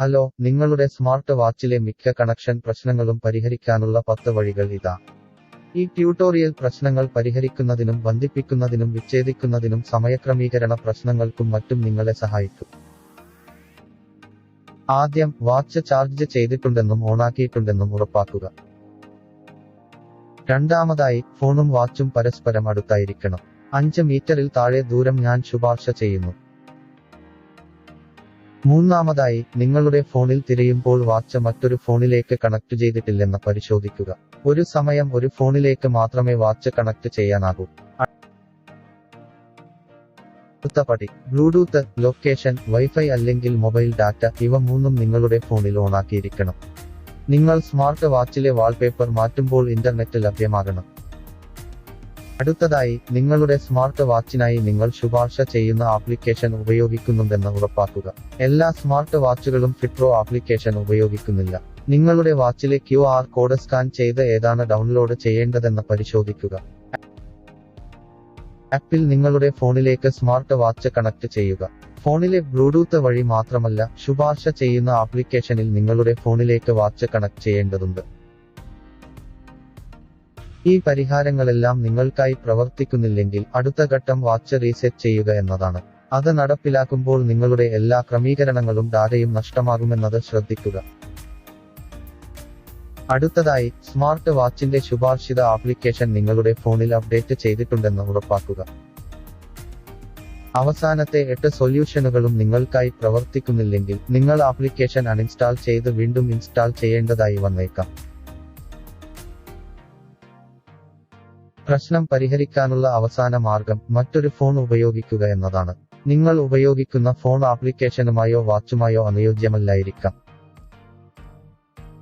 Hello നിങ്ങളുടെ smart വാച്ചിലെ മിക്ക connection പ്രശ്നങ്ങളും പരിഹരിക്കാനുള്ള പത്ത് വഴികൾ ഇതാ. ഈ ട്യൂട്ടോറിയൽ പ്രശ്നങ്ങൾ പരിഹരിക്കുന്നതിനും ബന്ധിപ്പിക്കുന്നതിനും വിച്ഛേദിക്കുന്നതിനും സമയക്രമീകരണ പ്രശ്നങ്ങൾക്കും മറ്റും നിങ്ങളെ സഹായിക്കും. ആദ്യം വാച്ച് ചാർജ് ചെയ്തിട്ടുണ്ടെന്നും ഓണാക്കിയിട്ടുണ്ടെന്നും ഉറപ്പാക്കുക. രണ്ടാമതായി ഫോണും വാച്ചും പരസ്പരം അടുത്തായിരിക്കണം. അഞ്ച് മീറ്ററിൽ താഴെ ദൂരം ഞാൻ ശുപാർശ ചെയ്യുന്നു. മൂന്നാമതായി നിങ്ങളുടെ ഫോണിൽ തിരയുമ്പോൾ വാച്ച് മറ്റൊരു ഫോണിലേക്ക് കണക്ട് ചെയ്തിട്ടില്ലെന്ന് പരിശോധിക്കുക. ഒരു സമയം ഒരു ഫോണിലേക്ക് മാത്രമേ വാച്ച് കണക്ട് ചെയ്യാനാകൂ. അടുത്ത പടി ബ്ലൂടൂത്ത് ലൊക്കേഷൻ വൈഫൈ അല്ലെങ്കിൽ മൊബൈൽ ഡാറ്റ ഇവ മൂന്നും നിങ്ങളുടെ ഫോണിൽ ഓണാക്കിയിരിക്കണം. നിങ്ങൾ സ്മാർട്ട് വാച്ചിലെ വാൾപേപ്പർ മാറ്റുമ്പോൾ ഇന്റർനെറ്റ് ലഭ്യമാകണം. അടുത്തതായി നിങ്ങളുടെ സ്മാർട്ട് വാച്ചിനായി നിങ്ങൾ ശുപാർശ ചെയ്യുന്ന ആപ്ലിക്കേഷൻ ഉപയോഗിക്കുന്നുണ്ടെന്ന് ഉറപ്പാക്കുക. എല്ലാ സ്മാർട്ട് വാച്ചുകളും ഫിട്രോ ആപ്ലിക്കേഷൻ ഉപയോഗിക്കുന്നില്ല. നിങ്ങളുടെ വാച്ചിലെ ക്യു ആർ കോഡ് സ്കാൻ ചെയ്ത് ഏതാണ് ഡൗൺലോഡ് ചെയ്യേണ്ടതെന്ന് പരിശോധിക്കുക. ആപ്പിൽ നിങ്ങളുടെ ഫോണിലേക്ക് സ്മാർട്ട് വാച്ച് കണക്ട് ചെയ്യുക. ഫോണിലെ ബ്ലൂടൂത്ത് വഴി മാത്രമല്ല ശുപാർശ ചെയ്യുന്ന ആപ്ലിക്കേഷനിൽ നിങ്ങളുടെ ഫോണിലേക്ക് വാച്ച് കണക്ട് ചെയ്യേണ്ടതുണ്ട്. ഈ പരിഹാരങ്ങളെല്ലാം നിങ്ങൾക്കായി പ്രവർത്തിക്കുന്നില്ലെങ്കിൽ അടുത്ത ഘട്ടം വാച്ച് റീസെറ്റ് ചെയ്യുക എന്നതാണ്. അത് നടപ്പിലാക്കുമ്പോൾ നിങ്ങളുടെ എല്ലാ ക്രമീകരണങ്ങളും ഡാറ്റയും നഷ്ടമാകുമെന്നത് ശ്രദ്ധിക്കുക. അടുത്തതായി സ്മാർട്ട് വാച്ചിന്റെ ശുപാർശിത ആപ്ലിക്കേഷൻ നിങ്ങളുടെ ഫോണിൽ അപ്ഡേറ്റ് ചെയ്തിട്ടുണ്ടെന്ന് ഉറപ്പാക്കുക. അവസാനത്തെ എട്ട് സൊല്യൂഷനുകളും നിങ്ങൾക്കായി പ്രവർത്തിക്കുന്നില്ലെങ്കിൽ നിങ്ങൾ ആപ്ലിക്കേഷൻ അൺഇൻസ്റ്റാൾ ചെയ്ത് വീണ്ടും ഇൻസ്റ്റാൾ ചെയ്യേണ്ടതായി വന്നേക്കാം. പ്രശ്നം പരിഹരിക്കാനുള്ള അവസാന മാർഗം മറ്റൊരു ഫോൺ ഉപയോഗിക്കുക എന്നതാണ്. നിങ്ങൾ ഉപയോഗിക്കുന്ന ഫോൺ ആപ്ലിക്കേഷനുമായോ വാച്ചുമായോ അനുയോജ്യമല്ലായിരിക്കാം.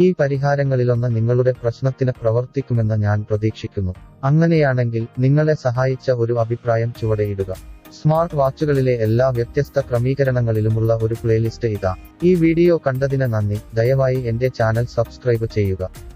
ഈ പരിഹാരങ്ങളിലൊന്ന് നിങ്ങളുടെ പ്രശ്നത്തിന് പ്രവർത്തിക്കുമെന്ന് ഞാൻ പ്രതീക്ഷിക്കുന്നു. അങ്ങനെയാണെങ്കിൽ നിങ്ങളെ സഹായിച്ച ഒരു അഭിപ്രായം ചുവടെയിടുക. സ്മാർട്ട് വാച്ചുകളിലെ എല്ലാ വ്യത്യസ്ത ക്രമീകരണങ്ങളിലുമുള്ള ഒരു പ്ലേലിസ്റ്റ് ഇതാ. ഈ വീഡിയോ കണ്ടതിന് നന്ദി. ദയവായി എന്റെ ചാനൽ സബ്സ്ക്രൈബ് ചെയ്യുക.